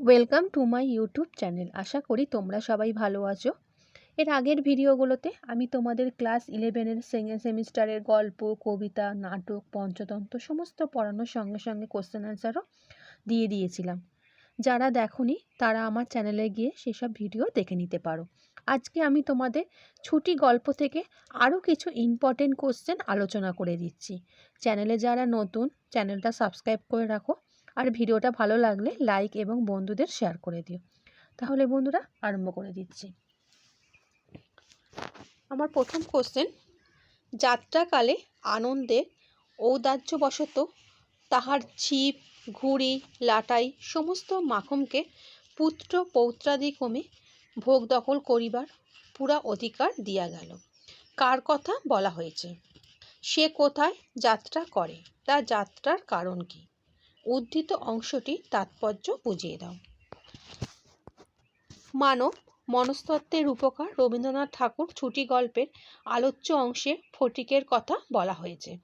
Welcome to my YouTube channel আশা করি তোমরা সবাই ভালো আছো। এর আগের ভিডিওগুলোতে আমি তোমাদের ক্লাস ইলেভেনের সেমিস্টারের গল্প, কবিতা, নাটক, পঞ্চতন্ত্র সমস্ত পড়ানোর সঙ্গে সঙ্গে কোশ্চেন অ্যান্সারও দিয়ে দিয়েছিলাম। যারা দেখোনি, তারা আমার চ্যানেলে গিয়ে সেসব ভিডিও দেখে নিতে পারো। আজকে আমি তোমাদের ছুটি গল্প থেকে আরও কিছু ইম্পর্টেন্ট কোশ্চেন আলোচনা করে দিচ্ছি। চ্যানেলে যারা নতুন চ্যানেলটা সাবস্ক্রাইব করে রাখো। আর ভিডিওটা ভালো লাগলে লাইক এবং বন্ধুদের শেয়ার করে দিও। তাহলে বন্ধুরা আরম্ভ করে দিচ্ছি। আমার প্রথম কোশ্চেন যাত্রাকালে আনন্দে ঔদার্যবশত তাহার ছিপ, ঘুড়ি, লাটাই সমস্ত মাখমকে পুত্র পৌত্রাদিক্রমে ভোগ দখল করিবার পুরা অধিকার দিয়া গেল। কার কথা বলা হয়েছে? সে কোথায় যাত্রা করে? তার যাত্রার কারণ কি? উদ্ধৃত অংশটি তাৎপর্য বুঝিয়ে দাও। মানব, মনস্তত্ত্বের রূপকার রবীন্দ্রনাথ ঠাকুর ছুটি গল্পের আলোচ্য অংশে ফটিকের কথা বলা হয়েছে।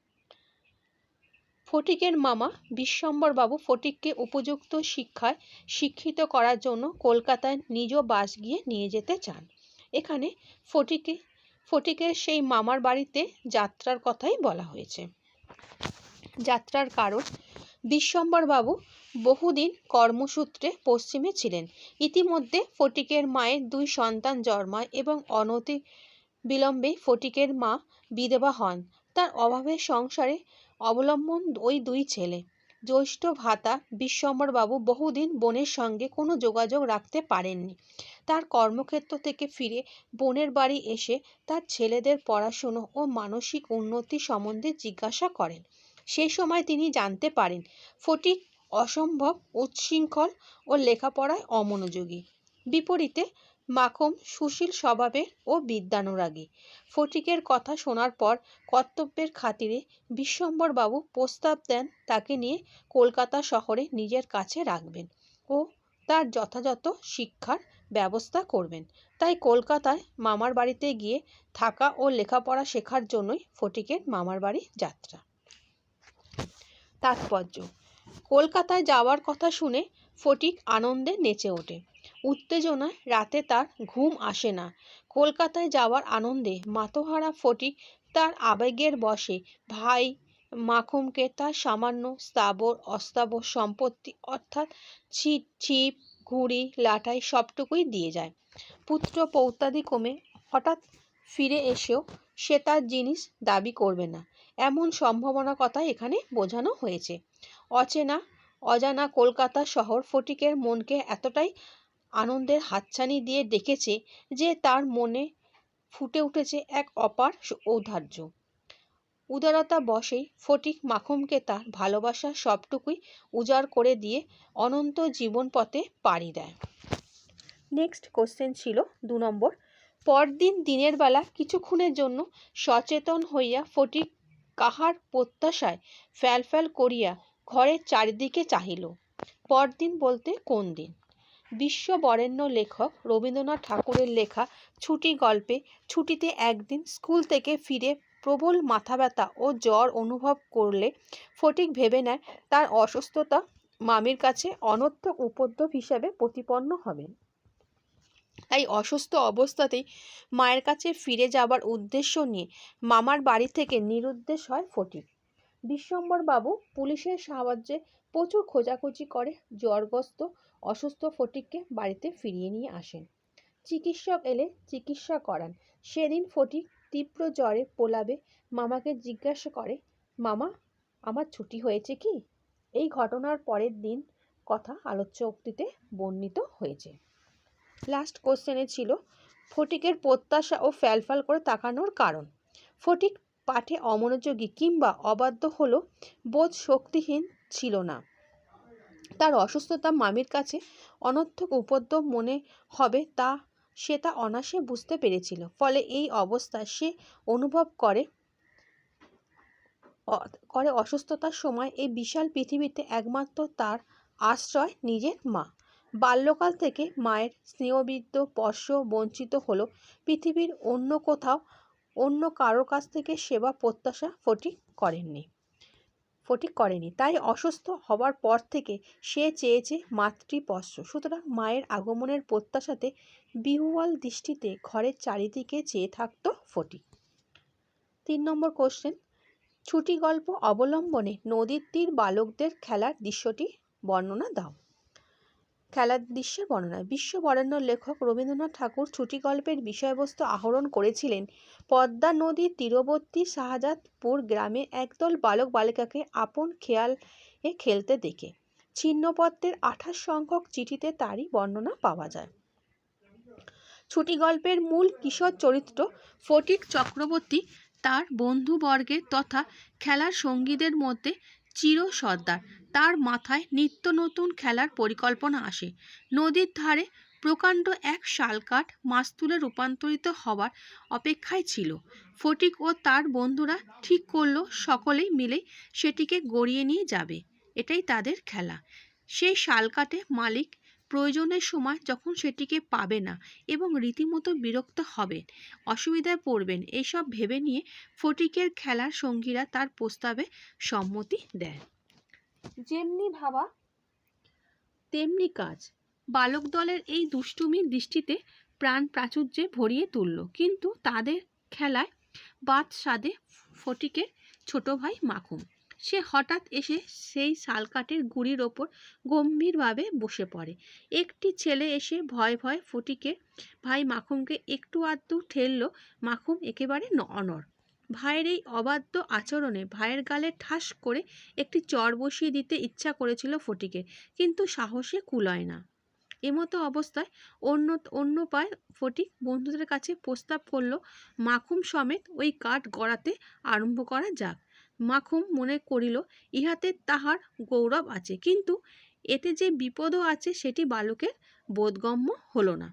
ফটিকের মামা বিশ্বম্বরবাবু ফটিককে উপযুক্ত শিক্ষায় শিক্ষিত করার জন্য কলকাতায় নিজ বাস গিয়ে নিয়ে যেতে চান। এখানে ফটিকে, ফটিকের সেই মামার বাড়িতে যাত্রার কথাই বলা হয়েছে। যাত্রার কারণ বিশ্বম্বরবাবু বহুদিন কর্মসূত্রে পশ্চিমে ছিলেন। ইতিমধ্যে ফটিকের মায়ের দুই সন্তান জন্মায় এবং অনতি বিলম্বে ফটিকের মা বিধবা হন। তার অভাবের সংসারে অবলম্বন ওই দুই ছেলে। জ্যৈষ্ঠ ভাতা বিশ্বম্বরবাবু বহুদিন বোনের সঙ্গে কোনো যোগাযোগ রাখতে পারেননি। তার কর্মক্ষেত্র থেকে ফিরে বোনের বাড়ি এসে তার ছেলেদের পড়াশুনো ও মানসিক উন্নতি সম্বন্ধে জিজ্ঞাসা করেন। সেই সময় তিনি জানতে পারেন ফটিক অসম্ভব উচ্ছৃঙ্খল ও লেখাপড়ায় অমনোযোগী। বিপরীতে মাখম সুশীল স্বভাবের ও বিদ্যানুরাগী। ফটিকের কথা শোনার পর কর্তব্যের খাতিরে বিশ্বম্বরবাবু প্রস্তাব দেন তাকে নিয়ে কলকাতা শহরে নিজের কাছে রাখবেন ও তার যথাযথ শিক্ষার ব্যবস্থা করবেন। তাই কলকাতায় মামার বাড়িতে গিয়ে থাকা ও লেখাপড়া শেখার জন্যই ফটিকের মামার বাড়ি যাত্রা। তাৎপর্য। কলকাতায় যাওয়ার কথা শুনে ফটিক আনন্দে নেচে ওঠে। উত্তেজনায় রাতে তার ঘুম আসে না। কলকাতায় যাওয়ার আনন্দে মাতোহারা ফটিক তার আবেগের বশে ভাই মাখুমকে তার সামান্য স্থাবর, অস্থাবর সম্পত্তি অর্থাৎ ছিপ ছিপ, ঘুড়ি লাটাই সবটুকুই দিয়ে যায়। পুত্র পৌত্রাদি কমে হঠাৎ ফিরে এসেও সে তার জিনিস দাবি করবে না। এমন সম্ভাবনা কথা এখানে বোঝানো হয়েছে। অচেনা, অজানা কলকাতা শহর ফটিকের মনকে এতটাই আনন্দের হাতছানি দিয়ে ডেকেছে যে তার মনে ফুটে উঠেছে এক অপার ঔদার্য। উদারতা বসেই ফটিক মাখুমকে তার ভালোবাসা সবটুকুই উজাড় করে দিয়ে অনন্ত জীবন পথে পাড়ি দেয়। নেক্সট কোশ্চেন ছিল দু নম্বর। পরদিন দিনের বেলা কিছুক্ষণের জন্য সচেতন হইয়া ফটিক কাহার প্রত্যাশায় ফ্যালফ্যাল করিয়া ঘরের চারিদিকে চাহিল। পরদিন বলতে কোন দিন? বিশ্ব বরেণ্য লেখক রবীন্দ্রনাথ ঠাকুরের লেখা ছুটি গল্পে ছুটিতে একদিন স্কুল থেকে ফিরে প্রবল মাথা ব্যথা ও জ্বর অনুভব করলে ফটিক ভেবে নেয় তার অসুস্থতা মামির কাছে অনর্থক উপদ্রব হিসাবে প্রতিপন্ন হবেন। তাই অসুস্থ অবস্থাতেই মায়ের কাছে ফিরে যাবার উদ্দেশ্য নিয়ে মামার বাড়ি থেকে নিরুদ্দেশ হয় ফটিক। বিশ্বম্বরবাবু পুলিশের সাহায্যে প্রচুর খোঁজাখুঁজি করে জ্বরগ্রস্ত অসুস্থ ফটিককে বাড়িতে ফিরিয়ে নিয়ে আসেন। চিকিৎসক এলে চিকিৎসা করান। সেদিন ফটিক তীব্র জ্বরে পোলাবে মামাকে জিজ্ঞাসা করে, মামা, আমার ছুটি হয়েছে কি? এই ঘটনার পরের দিন কথা আলোচ্য উক্তিতে বর্ণিত হয়েছে। লাস্ট কোশ্চেনে ছিল, ফটিকের প্রত্যাশা ও ফ্যালফাল করে তাকানোর কারণ। ফটিক পাঠে অমনোযোগী কিংবা অবাধ্য হলো বোধ শক্তিহীন ছিল না। তার অসুস্থতা মামির কাছে অনর্থক উপদ্রব মনে হবে তা সে তা অনাসে বুঝতে পেরেছিল। ফলে এই অবস্থায় সে অনুভব করে করে অসুস্থতার সময় এই বিশাল পৃথিবীতে একমাত্র তার আশ্রয় নিজের মা। বাল্যকাল থেকে মায়ের স্নেহবিদ্য স্পর্শ, বঞ্চিত হলো পৃথিবীর অন্য কোথাও, অন্য কারও কাছ থেকে সেবা প্রত্যাশা ফটিক করেননি, ফটিক করেনি। তাই অসুস্থ হবার পর থেকে সে চেয়েছে মাতৃস্পর্শ। সুতরাং মায়ের আগমনের প্রত্যাশাতে বিহুয়াল দৃষ্টিতে ঘরের চারিদিকে চেয়ে থাকতো ফটিক। তিন নম্বর কোশ্চেন ছুটি গল্প অবলম্বনে নদীর তীর বালকদের খেলার দৃশ্যটি বর্ণনা দাও। খেলার দৃশ্যের বর্ণনা বিশ্ব বরেণ্য লেখক রবীন্দ্রনাথ ঠাকুর ছুটি গল্পের বিষয়বস্তু আহরণ করেছিলেন। পদ্মা নদীর তীরবর্তী শাহজাদপুর গ্রামে একদল বালক বালিকাকে আপন খেয়ালে খেলতে দেখে। ছিন্নপত্রের আঠাশ সংখ্যক চিঠিতে তারই বর্ণনা পাওয়া যায়। ছুটি গল্পের মূল কিশোর চরিত্র ফটিক চক্রবর্তী তার বন্ধুবর্গের তথা খেলার সঙ্গীদের মধ্যে চির সর্দার তার মাথায় নিত্য নতুন খেলার পরিকল্পনা আসে। নদীর ধারে প্রকাণ্ড এক শালকাঠ তুলে রূপান্তরিত হওয়ার অপেক্ষায় ছিল। ফটিক ও তার বন্ধুরা ঠিক করল, সকলেই মিলে সেটিকে গড়িয়ে নিয়ে যাবে। এটাই তাদের খেলা। সেই শালকাঠে মালিক প্রয়োজনের সময় যখন সেটিকে পাবে না এবং রীতিমতো বিরক্ত হবেন অসুবিধায় পড়বেন এইসব ভেবে নিয়ে ফটিকের খেলার সঙ্গীরা তার প্রস্তাবে সম্মতি দেয় যেমনি ভাবা তেমনি কাজ। বালক দলের এই দুষ্টুমির দৃষ্টিতে প্রাণ প্রাচুর্যে ভরিয়ে তুলল কিন্তু তাদের খেলায় বাদ সাদে ফটিকের ছোট ভাই মাখুম। সে হঠাৎ এসে সেই শালকাঠের গুড়ির ওপর গম্ভীরভাবে বসে পড়ে। একটি ছেলে এসে ভয় ভয় ফটিকের ভাই মাখুমকে একটু আধটু ঠেলল। মাখুম একেবারে অনড়। ভাইয়ের এই অবাধ্য আচরণে ভাইয়ের গালে ঠাস করে একটি চর বসিয়ে দিতে ইচ্ছা করেছিল ফটিকের, কিন্তু সাহসে কুলায় না। এমতো অবস্থায় অন্য অন্য পায় ফটিক বন্ধুদের কাছে প্রস্তাব করল, মাখুম সমেত ওই কাঠ গড়াতে আরম্ভ করা যাক। মাখুম মনে করিল, ইহাতে তাহার গৌরব আছে। কিন্তু এতে যে বিপদও আছে, সেটি বালকের বোধগম্য হলো না।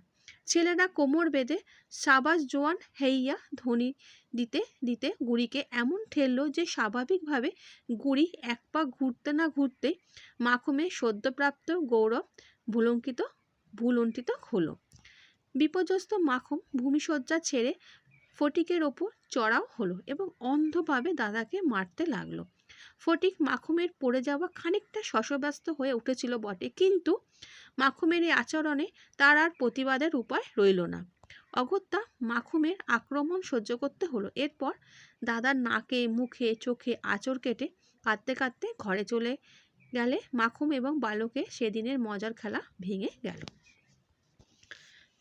ছেলেরা কোমর বেঁধে সাবাস জোয়ান হেইয়া ধ্বনি দিতে দিতে গুড়িকে এমন ঠেলল যে, স্বাভাবিকভাবে গুড়ি এক পা ঘুরতে না ঘুরতে মাখুমে সদ্যপ্রাপ্ত গৌরব ভুলঙ্কিত, ভুলুণ্ঠিত হলো। বিপর্যস্ত মাখুম ভূমিশয্যা ছেড়ে ফটিকের ওপর চড়াও হলো এবং অন্ধভাবে দাদাকে মারতে লাগল। ফটিক মাখুমের পড়ে যাওয়া খানিকটা শশব্যস্ত হয়ে উঠেছিল বটে, কিন্তু মাখুমের এই আচরণে তার আর প্রতিবাদের উপায় রইল না। অগত্যা মাখুমের আক্রমণ সহ্য করতে হলো। এরপর দাদার নাকে, মুখে, চোখে আঁচড় কেটে কাঁদতে কাঁদতে ঘরে চলে গেলে মাখুম এবং বালকে সেদিনের মজার খেলা ভেঙে গেল।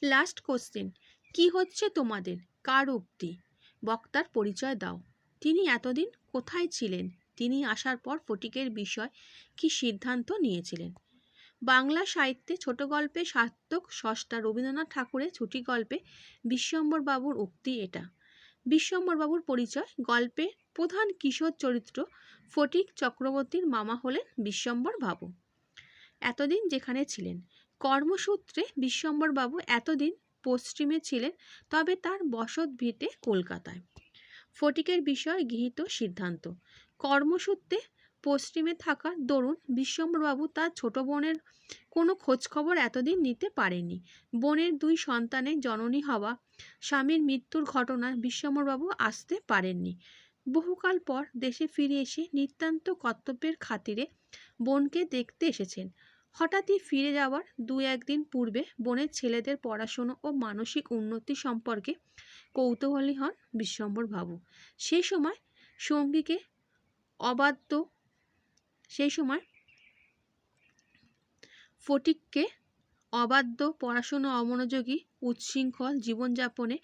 লাস্ট কোশ্চেন কি হচ্ছে তোমাদের? কার উক্তি? বক্তার পরিচয় দাও। তিনি এতদিন কোথায় ছিলেন? তিনি আসার পর ফটিকের বিষয় কি সিদ্ধান্ত নিয়েছিলেন? বাংলা সাহিত্যে ছোট গল্পে সার্থক সষ্টা রবীন্দ্রনাথ ঠাকুরের ছুটি গল্পে বিশ্বম্বরবাবুর উক্তি এটা। বিশ্বম্বরবাবুর পরিচয় গল্পে প্রধান কিশোর চরিত্র ফটিক চক্রবর্তীর মামা হলেন বিশ্বম্বর বাবু এতদিন যেখানে ছিলেন। কর্মসূত্রে বিশ্বম্বরবাবু এতদিন পশ্চিমে ছিলেন, তবে তার বসত ভিটে কলকাতায়। ফটিকের বিষয়ে গৃহীত সিদ্ধান্ত, কর্মসূত্রে পশ্চিমে থাকার দরুন বিশ্বম্বরবাবু তার ছোট বোনের কোনো খোঁজখবর এতদিন নিতে পারেননি। বোনের দুই সন্তানের জননী হওয়া স্বামীর মৃত্যুর ঘটনায় বিশ্বম্বরবাবু আসতে পারেননি। বহুকাল পর দেশে ফিরে এসে নিতান্ত কর্তব্যের খাতিরে বোনকে দেখতে এসেছেন। হঠাৎই ফিরে যাওয়ার দু একদিন পূর্বে বোনের ছেলেদের পড়াশুনো ও মানসিক উন্নতি সম্পর্কে কৌতূহলী হন বিশ্বম্বর বাবু। সেই সময় সঙ্গীকে অবাধ্য, সেই সময় ফটিককে অবাধ্য, পড়াশুনো অমনোযোগী উচ্ছৃঙ্খল জীবনযাপনে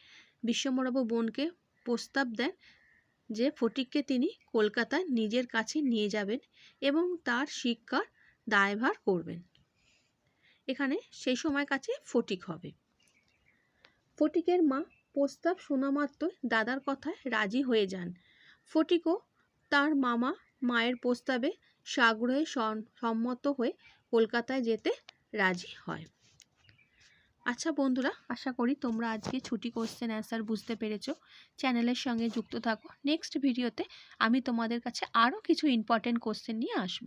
বিশ্বম্বরবাবু বোনকে প্রস্তাব দেন যে ফটিককে তিনি কলকাতায় নিজের কাছে নিয়ে যাবেন এবং তার শিক্ষার দায়ভার করবেন। এখানে সেই সময় কাছে ফটিক হবে। ফটিকের মা প্রস্তাব শোনা মাত্রই দাদার কথায় রাজি হয়ে যান। ফটিকও তার মামা মায়ের প্রস্তাবে সাগ্রহে সম্মত হয়ে কলকাতায় যেতে রাজি হয়। আচ্ছা বন্ধুরা, আশা করি তোমরা আজকে ছুটি কোশ্চেন অ্যান্সার বুঝতে পেরেছ। চ্যানেলের সঙ্গে যুক্ত থাকো। নেক্সট ভিডিওতে আমি তোমাদের কাছে আরও কিছু ইম্পর্টেন্ট কোশ্চেন নিয়ে আসব।